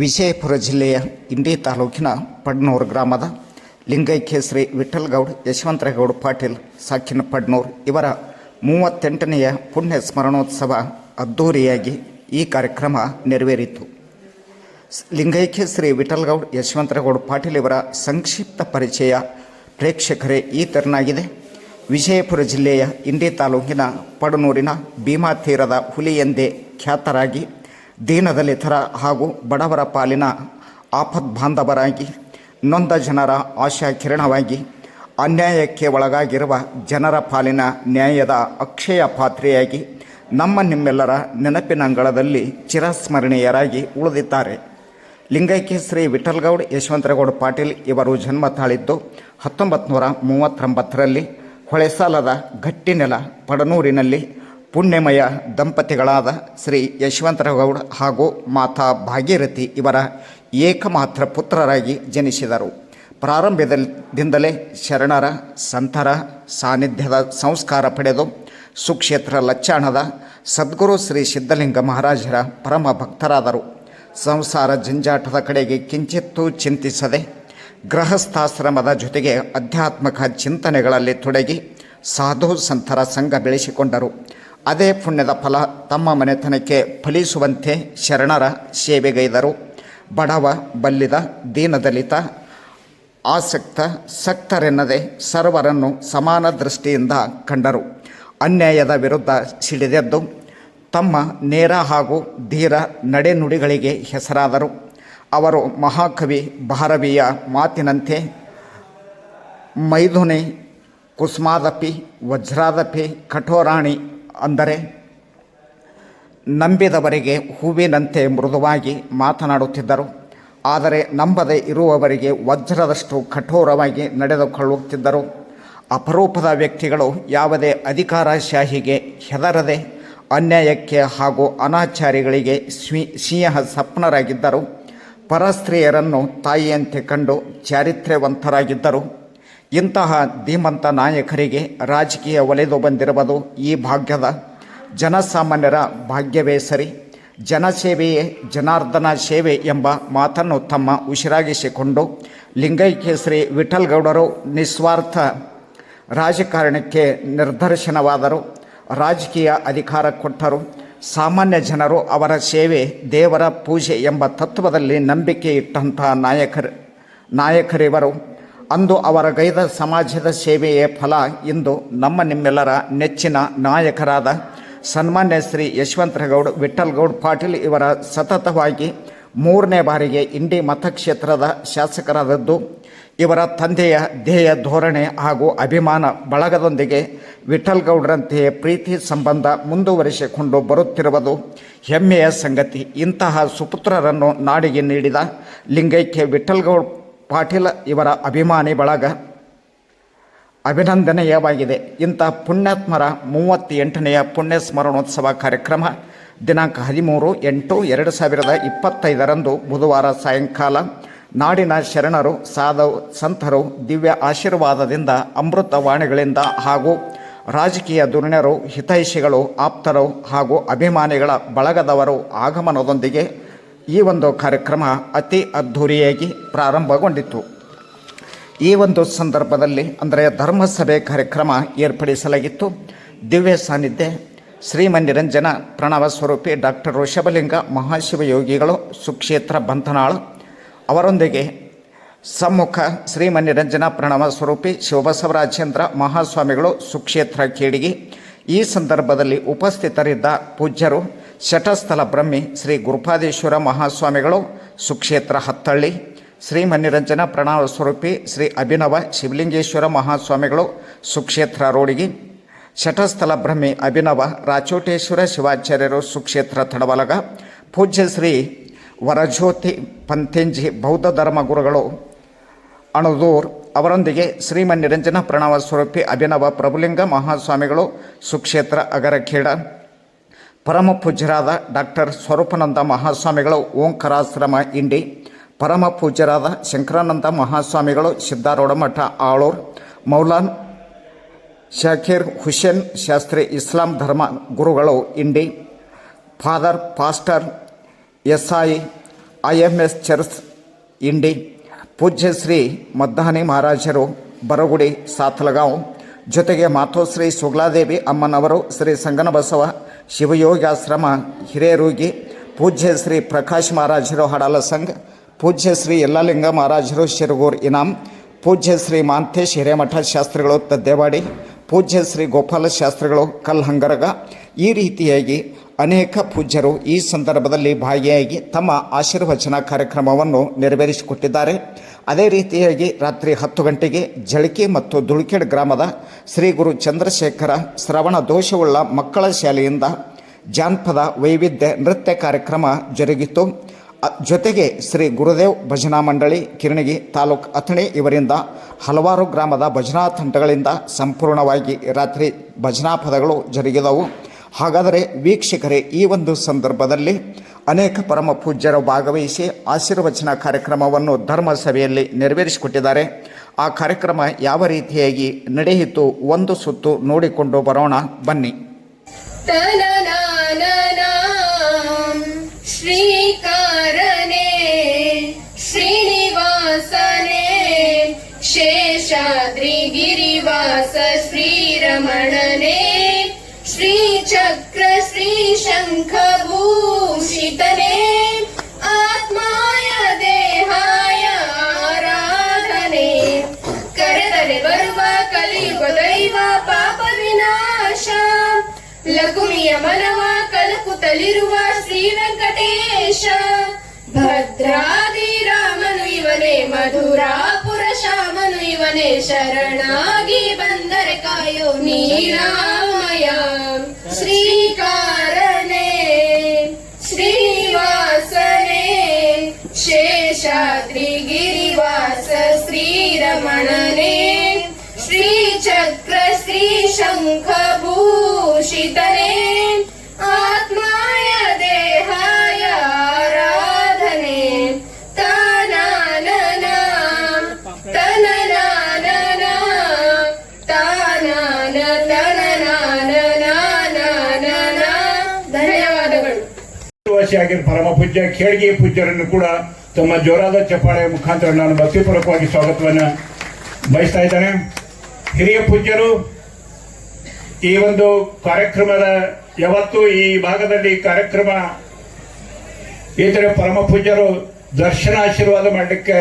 ವಿಜಯಪುರ ಜಿಲ್ಲೆಯ ಇಂಡಿ ತಾಲೂಕಿನ ಪಡ್ನೂರು ಗ್ರಾಮದ ಲಿಂಗೈಕ್ಯ ಶ್ರೀ ಯಶವಂತರಗೌಡ ಪಾಟೀಲ್, ಸಾಕಿನ ಪಡ್ನೂರು ಇವರ ಮೂವತ್ತೆಂಟನೆಯ ಪುಣ್ಯ ಸ್ಮರಣೋತ್ಸವ ಅದ್ಧೂರಿಯಾಗಿ ಈ ಕಾರ್ಯಕ್ರಮ ನೆರವೇರಿತು. ಲಿಂಗೈಕ್ಯ ಶ್ರೀ ಯಶವಂತರಗೌಡ ಪಾಟೀಲ್ ಇವರ ಸಂಕ್ಷಿಪ್ತ ಪರಿಚಯ ಪ್ರೇಕ್ಷಕರೇ ಈ ತೆರನಾಗಿದೆ ವಿಜಯಪುರ ಜಿಲ್ಲೆಯ ಇಂಡಿ ತಾಲೂಕಿನ ಪಡನೂರಿನ ಭೀಮಾ ತೀರದ ಹುಲಿ ಎಂದೇ ಖ್ಯಾತರಾಗಿ ದೀನದಲಿತರ ಹಾಗೂ ಬಡವರ ಪಾಲಿನ ಆಪದ್ ಬಾಂಧವರಾಗಿ ನೊಂದ ಜನರ ಆಶಾ ಕಿರಣವಾಗಿ ಅನ್ಯಾಯಕ್ಕೆ ಒಳಗಾಗಿರುವ ಜನರ ಪಾಲಿನ ನ್ಯಾಯದ ಅಕ್ಷಯ ಪಾತ್ರೆಯಾಗಿ ನಮ್ಮ ನಿಮ್ಮೆಲ್ಲರ ನೆನಪಿನಂಗಳದಲ್ಲಿ ಚಿರಸ್ಮರಣೀಯರಾಗಿ ಉಳಿದಿದ್ದಾರೆ. ಲಿಂಗೈಕ್ಯ ಶ್ರೀ ವಿಠ್ಠಲಗೌಡ ಯಶವಂತರಗೌಡ ಪಾಟೀಲ್ ಇವರು ಜನ್ಮ ತಾಳಿದ್ದು ಹತ್ತೊಂಬತ್ತು ನೂರ ಮೂವತ್ತೊಂಬತ್ತರಲ್ಲಿ ಹೊಳೆಸಾಲದ ಗಟ್ಟಿನೆಲ ಪಡನೂರಿನಲ್ಲಿ ಪುಣ್ಯಮಯ ದಂಪತಿಗಳಾದ ಶ್ರೀ ಯಶವಂತರಗೌಡ ಹಾಗೂ ಮಾತಾ ಭಾಗೀರಥಿ ಇವರ ಏಕಮಾತ್ರ ಪುತ್ರರಾಗಿ ಜನಿಸಿದರು. ಪ್ರಾರಂಭದಿಂದಲೇ ಶರಣರ, ಸಂತರ, ಸಾನ್ನಿಧ್ಯದ ಸಂಸ್ಕಾರ ಪಡೆದು ಸುಕ್ಷೇತ್ರ ಲಚ್ಚಾಣದ ಸದ್ಗುರು ಶ್ರೀ ಸಿದ್ಧಲಿಂಗ ಮಹಾರಾಜರ ಪರಮ ಭಕ್ತರಾದರು. ಸಂಸಾರ ಜಂಜಾಟದ ಕಡೆಗೆ ಕಿಂಚಿತ್ತೂ ಚಿಂತಿಸದೆ ಗೃಹಸ್ಥಾಶ್ರಮದ ಜೊತೆಗೆ ಆಧ್ಯಾತ್ಮಿಕ ಚಿಂತನೆಗಳಲ್ಲಿ ತೊಡಗಿ ಸಾಧು ಸಂತರ ಸಂಘ ಬೆಳೆಸಿಕೊಂಡರು. ಅದೇ ಪುಣ್ಯದ ಫಲ ತಮ್ಮ ಮನೆತನಕ್ಕೆ ಫಲಿಸುವಂತೆ ಶರಣರ ಸೇವೆಗೈದರು. ಬಡವ, ಬಲ್ಲಿದ, ದೀನದಲಿತ, ಆಸಕ್ತ, ಸಕ್ತರೆನ್ನದೆ ಸರ್ವರನ್ನು ಸಮಾನ ದೃಷ್ಟಿಯಿಂದ ಕಂಡರು. ಅನ್ಯಾಯದ ವಿರುದ್ಧ ಸಿಡಿದೆದ್ದು ತಮ್ಮ ನೇರ ಹಾಗೂ ಧೀರ ನಡೆನುಡಿಗಳಿಗೆ ಹೆಸರಾದರು. ಅವರು ಮಹಾಕವಿ ಭಾರವಿಯ ಮಾತಿನಂತೆ ಮೈದುನೆ, ಕುಸುಮಾದಪಿ, ವಜ್ರಾದಪಿ, ಕಠೋರಾಣಿ ಅಂದರೆ, ನಂಬಿದವರಿಗೆ ಹೂವಿನಂತೆ ಮೃದುವಾಗಿ ಮಾತನಾಡುತ್ತಿದ್ದರು. ಆದರೆ ನಂಬದೆ ಇರುವವರಿಗೆ ವಜ್ರದಷ್ಟು ಕಠೋರವಾಗಿ ನಡೆದುಕೊಳ್ಳುತ್ತಿದ್ದರು. ಅಪರೂಪದ ವ್ಯಕ್ತಿಗಳು ಯಾವುದೇ ಅಧಿಕಾರಶಾಹಿಗೆ ಹೆದರದೆ, ಅನ್ಯಾಯಕ್ಕೆ ಹಾಗೂ ಅನಾಚಾರಿಗಳಿಗೆ ಸ್ವೀ, ಸಿಂಹ ಸಪ್ನರಾಗಿದ್ದರು. ಪರಸ್ತ್ರೀಯರನ್ನು ತಾಯಿಯಂತೆ ಕಂಡು ಚಾರಿತ್ರ್ಯವಂತರಾಗಿದ್ದರು. ಇಂತಹ ಧೀಮಂತ ನಾಯಕರಿಗೆ ರಾಜಕೀಯ ಒಲೆದು ಬಂದಿರುವುದು ಈ ಭಾಗ್ಯದ ಜನಸಾಮಾನ್ಯರ ಭಾಗ್ಯವೇ ಸರಿ. ಜನಸೇವೆಯೇ ಜನಾರ್ದನ ಸೇವೆ ಎಂಬ ಮಾತನ್ನು ತಮ್ಮ ಉಸಿರಾಗಿಸಿಕೊಂಡು ಲಿಂಗೈಕ್ಯ ಶ್ರೀ ವಿಠಲ್ಗೌಡರು ನಿಸ್ವಾರ್ಥ ರಾಜಕಾರಣಕ್ಕೆ ನಿರ್ದರ್ಶನವಾದರು ರಾಜಕೀಯ ಅಧಿಕಾರ ಕೊಟ್ಟರು. ಸಾಮಾನ್ಯ ಜನರು ಅವರ ಸೇವೆ ದೇವರ ಪೂಜೆ ಎಂಬ ತತ್ವದಲ್ಲಿ ನಂಬಿಕೆ ಇಟ್ಟಂತಹ ನಾಯಕರು ನಾಯಕರಿವರು ಅಂದು ಅವರ ಗೈದ ಸಮಾಜದ ಸೇವೆಯೇ ಫಲ ಇಂದು ನಮ್ಮ ನಿಮ್ಮೆಲ್ಲರ ನೆಚ್ಚಿನ ನಾಯಕರಾದ ಸನ್ಮಾನ್ಯ ಶ್ರೀ ಯಶವಂತರಗೌಡ ವಿಠಲ್ಗೌಡ್ ಪಾಟೀಲ್ ಇವರ ಸತತವಾಗಿ ಮೂರನೇ ಬಾರಿಗೆ ಇಂಡಿ ಮತಕ್ಷೇತ್ರದ ಶಾಸಕರಾದದ್ದು, ಇವರ ತಂದೆಯ ಧ್ಯೇಯ ಧೋರಣೆ ಹಾಗೂ ಅಭಿಮಾನ ಬಳಗದೊಂದಿಗೆ ವಿಠಲ್ಗೌಡರಂತೆಯೇ ಪ್ರೀತಿ ಸಂಬಂಧ ಮುಂದುವರಿಸಿಕೊಂಡು ಬರುತ್ತಿರುವುದು ಹೆಮ್ಮೆಯ ಸಂಗತಿ. ಇಂತಹ ಸುಪುತ್ರರನ್ನು ನಾಡಿಗೆ ನೀಡಿದ ಲಿಂಗೈಕ್ಯ ವಿಠಲ್ಗೌಡ್ ಪಾಟೀಲ್ ಇವರ ಅಭಿಮಾನಿ ಬಳಗ ಅಭಿನಂದನೀಯವಾಗಿದೆ. ಇಂಥ ಪುಣ್ಯಾತ್ಮರ ಮೂವತ್ತೆಂಟನೆಯ ಪುಣ್ಯ ಸ್ಮರಣೋತ್ಸವ ಕಾರ್ಯಕ್ರಮ ದಿನಾಂಕ ಹದಿಮೂರು ಎಂಟು ಎರಡು ಸಾವಿರದ ಇಪ್ಪತ್ತೈದರಂದು ಬುಧವಾರ ಸಾಯಂಕಾಲ ನಾಡಿನ ಶರಣರು ಸಾಧವ್ ಸಂತರು ದಿವ್ಯ ಆಶೀರ್ವಾದದಿಂದ ಅಮೃತ ವಾಣಿಗಳಿಂದ ಹಾಗೂ ರಾಜಕೀಯ ದುರ್ಣ್ಯರು ಹಿತೈಷಿಗಳು, ಆಪ್ತರು ಹಾಗೂ ಅಭಿಮಾನಿಗಳ ಬಳಗದವರು ಆಗಮನದೊಂದಿಗೆ ಈ ಒಂದು ಕಾರ್ಯಕ್ರಮ ಅತಿ ಅದ್ಧೂರಿಯಾಗಿ ಪ್ರಾರಂಭಗೊಂಡಿತ್ತು. ಈ ಒಂದು ಸಂದರ್ಭದಲ್ಲಿ ಅಂದರೆ ಧರ್ಮಸಭೆ ಕಾರ್ಯಕ್ರಮ ಏರ್ಪಡಿಸಲಾಗಿತ್ತು. ದಿವ್ಯ ಸಾನ್ನಿಧ್ಯ ಶ್ರೀಮನ್ನಿರಂಜನ ಪ್ರಣವ ಸ್ವರೂಪಿ ಡಾಕ್ಟರ್ ಋಷಭಲಿಂಗ, ಮಹಾಶಿವಯೋಗಿಗಳು, ಸುಕ್ಷೇತ್ರ ಬಂಧನಾಳ್ ಅವರೊಂದಿಗೆ ಸಮ್ಮುಖ ಶ್ರೀಮನ್ನಿರಂಜನ ಪ್ರಣವ ಸ್ವರೂಪಿ, ಶಿವಬಸವರಾಜೇಂದ್ರ, ಮಹಾಸ್ವಾಮಿಗಳು, ಸುಕ್ಷೇತ್ರ ಕೇಡಿಗಿ ಈ ಸಂದರ್ಭದಲ್ಲಿ ಉಪಸ್ಥಿತರಿದ್ದ ಪೂಜ್ಯರು ಶಟಸ್ಥಲ ಬ್ರಹ್ಮಿ ಶ್ರೀ ಗುರುಪಾದೇಶ್ವರ ಮಹಾಸ್ವಾಮಿಗಳು, ಸುಕ್ಷೇತ್ರ ಹತ್ತಳ್ಳಿ, ಶ್ರೀ ಮನ್ನಿರಂಜನ ಪ್ರಣವ ಸ್ವರೂಪಿ ಶ್ರೀ ಅಭಿನವ ಶಿವಲಿಂಗೇಶ್ವರ ಮಹಾಸ್ವಾಮಿಗಳು, ಸುಕ್ಷೇತ್ರ ರೋಡಿಗಿ, ಶಟಸ್ಥಲ ಬ್ರಹ್ಮಿ ಅಭಿನವ ರಾಚೋಟೇಶ್ವರ ಶಿವಾಚಾರ್ಯರು ಸುಕ್ಷೇತ್ರ ತಡವಲಗ, ಪೂಜ್ಯ ಶ್ರೀ ವರಜ್ಯೋತಿ ಪಂಥೆಂಜಿ ಬೌದ್ಧ ಧರ್ಮ ಗುರುಗಳು ಅಣದೂರ್ ಅವರೊಂದಿಗೆ ಶ್ರೀಮನ್ನಿರಂಜನ ಪ್ರಣವ ಸ್ವರೂಪಿ ಅಭಿನವ ಪ್ರಭುಲಿಂಗ ಮಹಾಸ್ವಾಮಿಗಳು, ಸುಕ್ಷೇತ್ರ ಅಗರಖೇಡ ಪರಮ ಪೂಜ್ಯರಾದ ಡಾಕ್ಟರ್ ಸ್ವರೂಪಾನಂದ ಮಹಾಸ್ವಾಮಿಗಳು ಓಂಕಾರಾಶ್ರಮ, ಇಂಡಿ. ಪರಮ ಪೂಜ್ಯರಾದ ಶಂಕರಾನಂದ ಮಹಾಸ್ವಾಮಿಗಳು ಸಿದ್ಧಾರೂಢಮಠ, ಆಳೂರ್. ಮೌಲಾನ್ ಶಾಕೀರ್ ಹುಸೇನ್ ಶಾಸ್ತ್ರಿ ಇಸ್ಲಾಂ ಧರ್ಮ ಗುರುಗಳು, Indi. Father pastor S I I M S church, Indi. ಪೂಜ್ಯ ಶ್ರೀ ಮದ್ದಾನಿ ಮಹಾರಾಜರು ಬರಗುಡಿ, ಸಾತಲಗಾಂವ್. ಜೊತೆಗೆ ಮಾತೋಶ್ರೀ ಸುಗ್ಲಾದೇವಿ ಅಮ್ಮನವರು ಶ್ರೀ ಸಂಗನಬಸವ ಶಿವಯೋಗಾಶ್ರಮ, ಹಿರೇರೂಗಿ, ಪೂಜ್ಯ ಶ್ರೀ ಪ್ರಕಾಶ್ ಮಹಾರಾಜರು ಹಡಲ ಸಂಘ, ಪೂಜ್ಯ ಶ್ರೀ ಯಲ್ಲಲಿಂಗ ಮಹಾರಾಜರು ಶಿರಗೂರ್ ಇನಾಮ್ ಪೂಜ್ಯ ಶ್ರೀ ಮಾಂತೇಶ್ ಹಿರೇಮಠ ಶಾಸ್ತ್ರಿಗಳು ತದ್ದೇವಾಡಿ, ಪೂಜ್ಯ ಶ್ರೀ ಗೋಪಾಲ ಶಾಸ್ತ್ರಿಗಳು ಕಲ್ಹಂಗರಗ. ಈ ರೀತಿಯಾಗಿ ಅನೇಕ ಪೂಜ್ಯರು ಈ ಸಂದರ್ಭದಲ್ಲಿ ಭಾಗಿಯಾಗಿ ತಮ್ಮ ಆಶೀರ್ವಚನ ಕಾರ್ಯಕ್ರಮವನ್ನು ನೆರವೇರಿಸಿಕೊಟ್ಟಿದ್ದಾರೆ. ಅದೇ ರೀತಿಯಾಗಿ ರಾತ್ರಿ ಹತ್ತು ಗಂಟೆಗೆ ಜಳಕಿ ಮತ್ತು ದುಳ್ಕೆಡ್ ಗ್ರಾಮದ ಶ್ರೀ ಗುರು ಚಂದ್ರಶೇಖರ ಶ್ರವಣ ದೋಷವುಳ್ಳ ಮಕ್ಕಳ ಶಾಲೆಯಿಂದ ಜಾನಪದ ವೈವಿಧ್ಯ ನೃತ್ಯ ಕಾರ್ಯಕ್ರಮ ಜರುಗಿತು. ಜೊತೆಗೆ ಶ್ರೀ ಗುರುದೇವ್ ಭಜನಾ ಮಂಡಳಿ, ಕಿರಣಗಿ ತಾಲೂಕು ಅಥಣಿ ಇವರಿಂದ ಹಲವಾರು ಗ್ರಾಮದ ಭಜನಾ ತಂಡಗಳಿಂದ ಸಂಪೂರ್ಣವಾಗಿ ರಾತ್ರಿ ಭಜನಾ ಪದಗಳು ಜರುಗಿದವು. ಹಾಗಾದರೆ ವೀಕ್ಷಕರೇ, ಈ ಒಂದು ಸಂದರ್ಭದಲ್ಲಿ ಅನೇಕ ಪರಮ ಪೂಜ್ಯರು ಭಾಗವಹಿಸಿ ಆಶೀರ್ವಚನ ಕಾರ್ಯಕ್ರಮವನ್ನು ಧರ್ಮಸಭೆಯಲ್ಲಿ ನೆರವೇರಿಸಿಕೊಟ್ಟಿದ್ದಾರೆ. ಆ ಕಾರ್ಯಕ್ರಮ ಯಾವ ರೀತಿಯಾಗಿ ನಡೆಯಿತು ಒಂದು ಸುತ್ತು ನೋಡಿಕೊಂಡು ಬರೋಣ, ಬನ್ನಿ. ಶ್ರೀಕಾರನೇ, ಶ್ರೀನಿವಾಸನೇ ಶೇಷಾದ್ರಿ ಗಿರಿವಾಸ ಶ್ರೀರಮಣನೇ ಶ್ರೀಚ ಕಲಕು ಕಲಕುತ್ತಲಿರುವ ಶ್ರೀ ವೆಂಕಟೇಶ ಭದ್ರಾದಿ ರಾಮನು ಇವನೇ ಮಧುರಾಪುರ ಶಾಮನು ಇವನೇ ಶರಣಾಗಿ ಬಂದರೆ ಕಾಯೋ ನೀರಾಮಯ ವಾಸಿಯಾಗಿರುವ ಪರಮ ಪೂಜ್ಯ ಖೇಳ್ಗಿ ಪೂಜ್ಯರನ್ನು ಕೂಡ ತಮ್ಮ ಜೋರಾದ ಚಪ್ಪಾಳೆ ಮುಖಾಂತರ ನಾನು ಭಕ್ತಿಪೂರ್ವಕವಾಗಿ ಸ್ವಾಗತವನ್ನ ಬಯಸ್ತಾ ಇದ್ದೇನೆ. ಹಿರಿಯ ಪೂಜ್ಯರು, ಈ ಒಂದು ಕಾರ್ಯಕ್ರಮದ ಯಾವತ್ತು ಈ ಭಾಗದಲ್ಲಿ ಕಾರ್ಯಕ್ರಮ ಇದ್ರೆ ತರ ಪರಮ ಪೂಜ್ಯರು ದರ್ಶನ ಆಶೀರ್ವಾದ ಮಾಡಲಿಕ್ಕೆ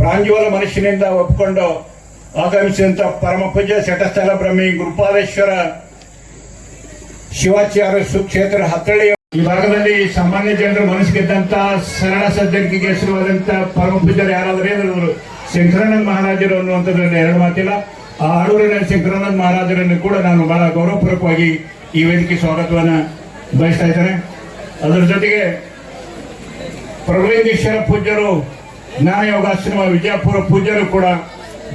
ಪ್ರಾಂಜೋಲ ಮನುಷ್ಯನಿಂದ ಒಪ್ಪಿಕೊಂಡು ಆಗಮಿಸಿದಂತ ಪರಮ ಪೂಜ್ಯ ಶಟಸ್ಥಲ ಬ್ರಹ್ಮಿ ಗುರುಪಾದೇಶ್ವರ ಶಿವಾಚಾರ್ಯ ಸುಕ್ಷೇತ್ರ ಹತ್ತಳ್ಳಿ ಈ ಭಾಗದಲ್ಲಿ ಸಾಮಾನ್ಯ ಜನರು ಮನಸ್ಸಿಗೆದ್ದಂತ ಸರಳ ಸಜ್ಜನಿಗೆ ಹೆಸರುವಾದಂತ ಪರಮ ಪೂಜ್ಯರು ಯಾರಾದ್ರೆ ಅವರು ಶಂಕರಾನಂದ ಮಹಾರಾಜರು ಅನ್ನುವಂಥದ್ರಲ್ಲಿ ಎರಡು ಮಾತಿಲ್ಲ. ಆ ಆಡೂರಿನ ಶಂಕರಾನಂದ ಮಹಾರಾಜರನ್ನು ಕೂಡ ನಾನು ಬಹಳ ಗೌರವಪೂರ್ವಕವಾಗಿ ಈ ವೇದಿಕೆ ಸ್ವಾಗತವನ್ನ ಬಯಸ್ತಾ ಇದ್ದೇನೆ. ಅದರ ಜೊತೆಗೆ ಪ್ರಭುಲಿಂಗೇಶ್ವರ ಪೂಜ್ಯರು ಜ್ಞಾನ ಯೋಗಾಶ್ರಮ ವಿಜಯಪುರ ಪೂಜ್ಯರು ಕೂಡ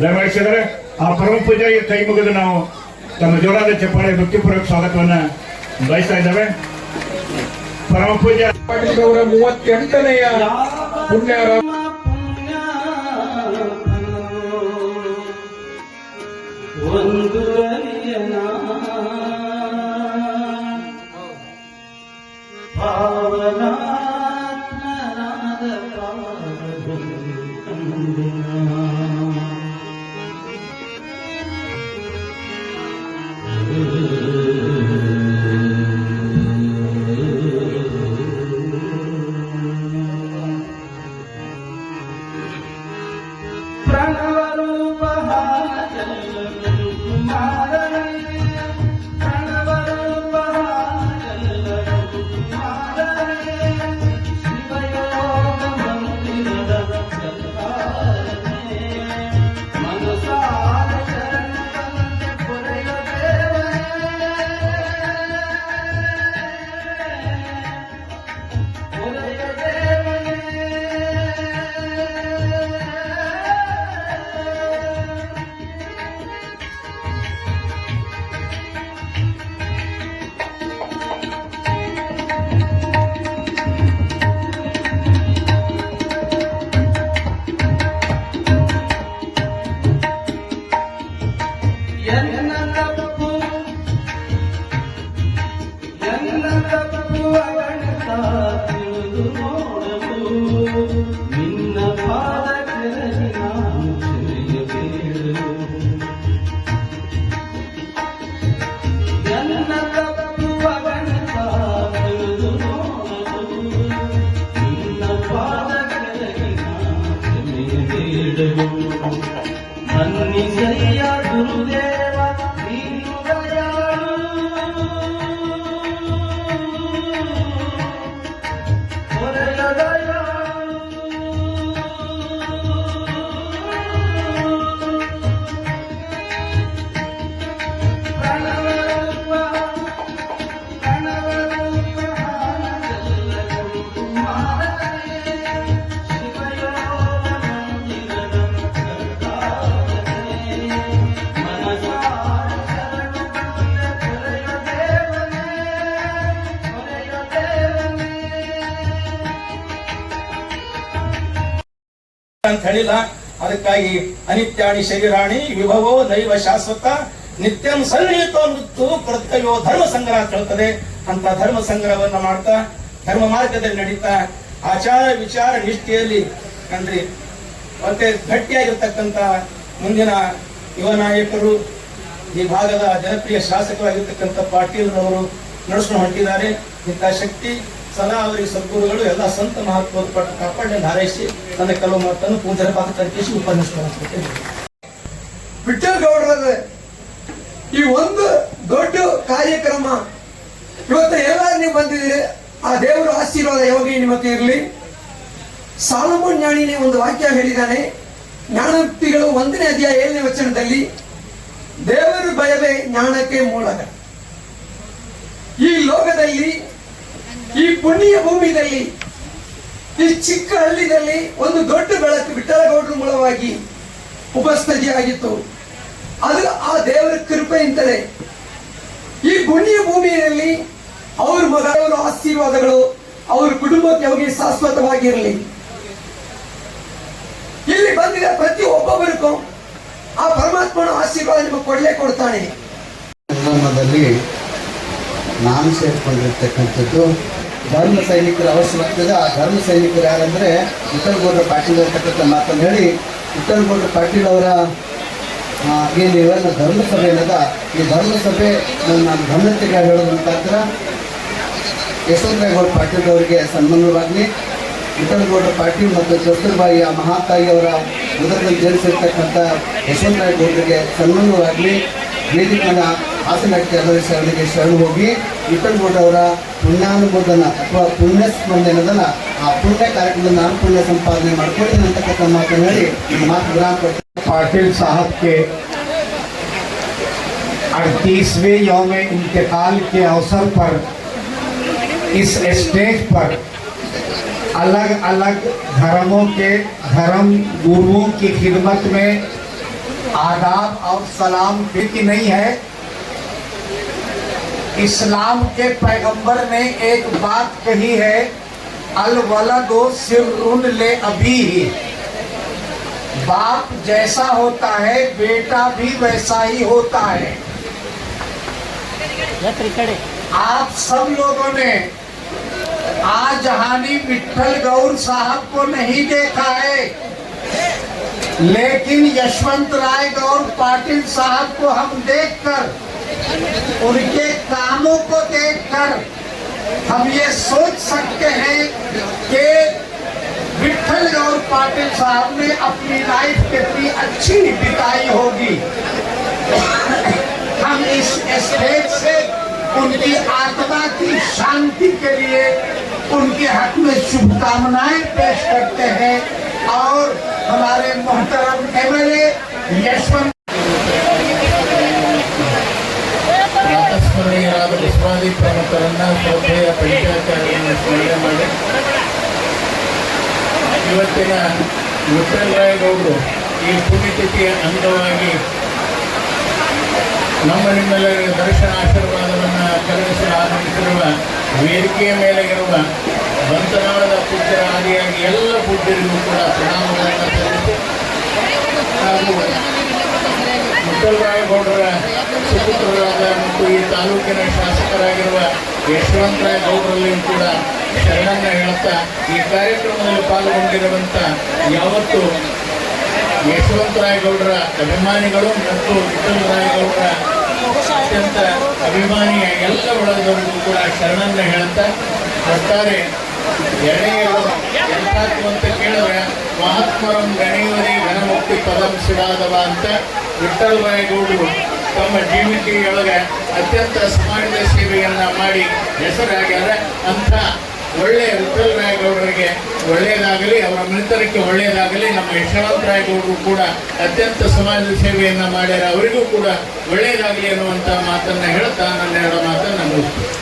ದಯಮಾಡಿಸಿದರೆ ಆ ಪರಮ ಪೂಜೆಗೆ ಕೈ ಮುಗಿದು ನಾವು ತಮ್ಮ ಜೋರಾದ ಚಪ್ಪಾಳೆ ಭಕ್ತಿಪೂರ್ವಕ ಸ್ವಾಗತವನ್ನ ಬಯಸ್ತಾ ಇದ್ದೇವೆ. ಪರಮ ಪೂಜೆ ಪಾಟೀಲ್ ಅವರ ಮೂವತ್ತೆಂಟನೆಯ ಪುಣ್ಯ the moon. ಅಂತ ಹೇಳಿಲ್ಲ. ಅದಕ್ಕಾಗಿ ಅನಿತ್ಯಾಣಿ ಶರೀರಾಣಿ ವಿಭವೋ ದೈವ ಶಾಶ್ವತ, ನಿತ್ಯಂ ಸನ್ನಿಹಿತೋ ಕರ್ತವ್ಯೋ ಧರ್ಮ ಸಂಗ್ರಹ ಅಂತ ಹೇಳ್ತದೆ. ಅಂತ ಧರ್ಮ ಸಂಗ್ರಹವನ್ನ ಮಾಡ್ತಾ, ಧರ್ಮ ಮಾರ್ಗದಲ್ಲಿ ನಡೀತಾ, ಆಚಾರ ವಿಚಾರ ನಿಷ್ಠೆಯಲ್ಲಿ ಅಂದ್ರೆ ಮತ್ತೆ ಗಟ್ಟಿಯಾಗಿರ್ತಕ್ಕಂತ ಮುಂದಿನ ಯುವ ನಾಯಕರು ಈ ಭಾಗದ ಜನಪ್ರಿಯ ಶಾಸಕರಾಗಿರ್ತಕ್ಕಂಥ ಪಾಟೀಲ್ ಅವರು ನಡೆಸ್ಕೊಂಡು ಹೊಂಟಿದ್ದಾರೆ ಇಂಥ ಶಕ್ತಿ ಸದಾ ಅವರಿಗೆ ಸದ್ಗುರುಗಳು ಎಲ್ಲ ಸಂತ ಮಹತ್ವದ ಪಟ್ಟ ಕಾಪಾಡಿ ಹಾರೈಸಿ ತನ್ನ ಕೆಲವು ಮಾತನ್ನು ಪೂಜಾರ ಪಾತ್ರ ತರ್ಕಿಸಿ ಈ ಒಂದು ದೊಡ್ಡ ಕಾರ್ಯಕ್ರಮ. ಇವತ್ತು ಎಲ್ಲರೂ ನೀವು ಬಂದಿದ್ದೀರಿ, ಆ ದೇವರ ಆಶೀರ್ವಾದ ಯಾವಾಗ ಹತ್ರ ಇರಲಿ. ಸಾಲಮೋನ್ ಜ್ಞಾನಿನೇ ಒಂದು ವಾಕ್ಯ ಹೇಳಿದ್ದಾನೆ, ಜ್ಞಾನೋಕ್ತಿಗಳು ಒಂದನೇ ಅಧ್ಯಾಯ ಏಳನೇ ವಚನದಲ್ಲಿ, ದೇವರು ಭಯವೇ ಜ್ಞಾನಕ್ಕೆ ಮೂಲಕ. ಈ ಲೋಕದಲ್ಲಿ ಈ ಪುಣ್ಯ ಭೂಮಿಯಲ್ಲಿ ಈ ಚಿಕ್ಕ ಹಳ್ಳಿಯಲ್ಲಿ ಒಂದು ದೊಡ್ಡ ಬೆಳಕು ವಿಠಲಗೌಡರ ಮೂಲವಾಗಿ ಉಪಸ್ಥಿತಿಯಾಗಿತ್ತು. ಅದು ಆ ದೇವರ ಕೃಪೆಯಿಂದಲೇ. ಈ ಪುಣ್ಯ ಭೂಮಿಯಲ್ಲಿ ಅವ್ರ ಮಗ ಅವರ ಆಶೀರ್ವಾದಗಳು ಅವ್ರ ಕುಟುಂಬಕ್ಕೆ ಅವರಿಗೆ ಶಾಶ್ವತವಾಗಿರಲಿ. ಇಲ್ಲಿ ಬಂದಿದ ಪ್ರತಿ ಒಬ್ಬೊಬ್ಬರಿಗೂ ಆ ಪರಮಾತ್ಮನ ಆಶೀರ್ವಾದ ನಿಮಗೆ ಕೊಡಲೇ ಕೊಡ್ತಾನೆ. ನಾನು ಸೇರಿಕೊಂಡಿರ್ತಕ್ಕಂಥದ್ದು ಧರ್ಮ ಸೈನಿಕರ ಅವಶ್ಯವಾಗ್ತದೆ ಆ ಧರ್ಮ ಸೈನಿಕರು ಯಾರಂದರೆ ವಿಠಲ್ಗೌಡರ ಪಾಟೀಲ್ ಅಂತಕ್ಕಂಥ ಮಾತನ್ನು ಹೇಳಿ ವಿಠಲ್ಗೌಡರ ಪಾಟೀಲ್ ಅವರ ಏನು ಇವೆಲ್ಲ ಧರ್ಮಸಭೆ ಏನದ ಈ ಧರ್ಮಸಭೆ ನನ್ನ ಗಮನಕ್ಕೆ ಹೇಳೋದ್ರ ಮುಖಾಂತರ ಯಶವಂತರಾಯಗೌಡ ಪಾಟೀಲ್ ಅವರಿಗೆ ಸನ್ಮಾನವಾಗಲಿ. ವಿಠಲ್ಗೌಡ ಪಾಟೀಲ್ ಮತ್ತು ಕಸ್ತೂರ್ಬಾಯಿ ಆ ಮಹಾತಾಯಿಯವರ ಉದರದಲ್ಲಿ ಜನಿಸಿರ್ತಕ್ಕಂಥ ಯಶವಂತರಾಯಗೌಡರಿಗೆ ಸನ್ಮಾನವಾಗಲಿ. ವೇದಿಕೆಯ ಹಾಸನಕ್ಕೆ ಶರಣರಿಗೆ ಶರಣ ಹೋಗಿ ವಿಠಲ್ಗೌಡ ಅವರ ಪುಣ್ಯಾನುಮೋದನ ಅಥವಾ ಪುಣ್ಯ ಸ್ಮರಣೆನದಲ್ಲ ಆ ಪುಣ್ಯ ಕಾರ್ಯಕ್ರಮದ ನಾನು ಪುಣ್ಯ ಸಂಪಾದನೆ ಮಾಡ್ಕೊಳ್ತೀನಿ ಅಂತಕ್ಕಂಥ ಮಾತನ್ನು ಹೇಳಿ ಈ ಮಾತು ವಿರಾಮ ಕೊಡ್ತೀನಿ पाटिल साहब के अड़तीसवें यौम इंतकाल के अवसर पर इस स्टेज पर अलग अलग धर्मों के धर्म गुरुओं की खिदमत में आदाब और सलाम की नहीं है इस्लाम के पैगंबर ने एक बात कही है, अल वलदो सिर ले अभी ही। बाप जैसा होता है, बेटा भी वैसा ही होता है। आप सब लोगों ने आज जहानी विठल गौर साहब को नहीं देखा है, लेकिन यशवंत राय गौर पाटिल साहब को हम देखकर उनके कामों को देखकर हम ये सोच सकते हैं कि विठल गौर पाटिल साहब ने अपनी लाइफ कितनी अच्छी बिताई होगी। हम इस स्टेज से उनकी आत्मा की शांति के लिए उनके हक में शुभकामनाएँ पेश करते हैं और हमारे मोहतरम एमएलए यशवंत ಪ್ರಾತಸ್ಮರಣೀಯರಾದ ವಿಶ್ವಾದಿ ಪ್ರಮುಖರನ್ನ ಶ್ರದ್ಧೆಯ ಪಂಚಾಚಾರ್ಯರನ್ನು ಸ್ಮರಣೆ ಮಾಡಿ. ಇವತ್ತಿನ ವಿಠಲರಾಯಗೌಡರು ಈ ಪುಣ್ಯತಿಥಿಯ ಅಂಗವಾಗಿ ನಮ್ಮ ನಿಮ್ಮೆಲ್ಲರ ದರ್ಶನ ಆಶೀರ್ವಾದವನ್ನು ಕರುಣಿಸಲು ಆಗಮಿಸಿರುವ ವೇದಿಕೆಯ ಮೇಲೆ ಇರುವ ಬಂತನಾಳದ ಪುತ್ರ ಆದಿಯಾಗಿ ಎಲ್ಲ ಪೂಜ್ಯರಿಗೂ ಕೂಡ ಪ್ರಣಾಮಗಳನ್ನು ಸಲ್ಲಿಸಿ. ಹಾಗೂ ಮುತ್ತಲರಾಯಗೌಡರ ಸುಪುತ್ರರಾದ ಮತ್ತು ಈ ತಾಲೂಕಿನ ಶಾಸಕರಾಗಿರುವ ಯಶವಂತರಾಯ ಗೌಡರಲ್ಲಿಯೂ ಕೂಡ ಶರಣನ್ನ ಹೇಳುತ್ತಾ ಈ ಕಾರ್ಯಕ್ರಮದಲ್ಲಿ ಪಾಲ್ಗೊಂಡಿರುವಂಥ ಯಾವತ್ತು ಯಶವಂತರಾಯಗೌಡರ ಅಭಿಮಾನಿಗಳು ಮತ್ತು ವಿಠಲರಾಯಗೌಡರ ಅತ್ಯಂತ ಅಭಿಮಾನಿಯ ಎಲ್ಲ ಒಳಗದವರಿಗೂ ಕೂಡ ಶರಣನ್ನ ಹೇಳ್ತಾ ಒಟ್ಟಾರೆ ಎಣೆಯರು ಎಂತಾತು ಅಂತ ಕೇಳಿದ್ರೆ ಮಹಾತ್ಮರಂ ಗಣೆಯುವುದೇ ಘನಮುಕ್ತಿ ಪದಂ ಶಿವಾದವ ಅಂತ ವಿಠ್ಠಲರಾಯ ಗೌಡರು ತಮ್ಮ ಜೀವಿಕೆಯೊಳಗೆ ಅತ್ಯಂತ ಸಮಾಜದ ಸೇವೆಯನ್ನು ಮಾಡಿ ಹೆಸರಾಗ್ಯಾರ. ಅಂತ ಒಳ್ಳೆಯ ವಿಠಲ್ ರಾಯಗೌಡರಿಗೆ ಒಳ್ಳೆಯದಾಗಲಿ ಅವರ ಮೃತರಿಗೆ ಒಳ್ಳೆಯದಾಗಲಿ ನಮ್ಮ ಯಶವಂತ ರಾಯಗೌಡರು ಕೂಡ ಅತ್ಯಂತ ಸಮಾಜದ ಸೇವೆಯನ್ನು ಮಾಡ್ಯಾರ. ಅವರಿಗೂ ಕೂಡ ಒಳ್ಳೆಯದಾಗಲಿ ಅನ್ನುವಂಥ ಮಾತನ್ನು ಹೇಳ್ತಾ ನನ್ನ ಎರಡು ಮಾತನ್ನು ಮುಗಿಸ್ತೀನಿ.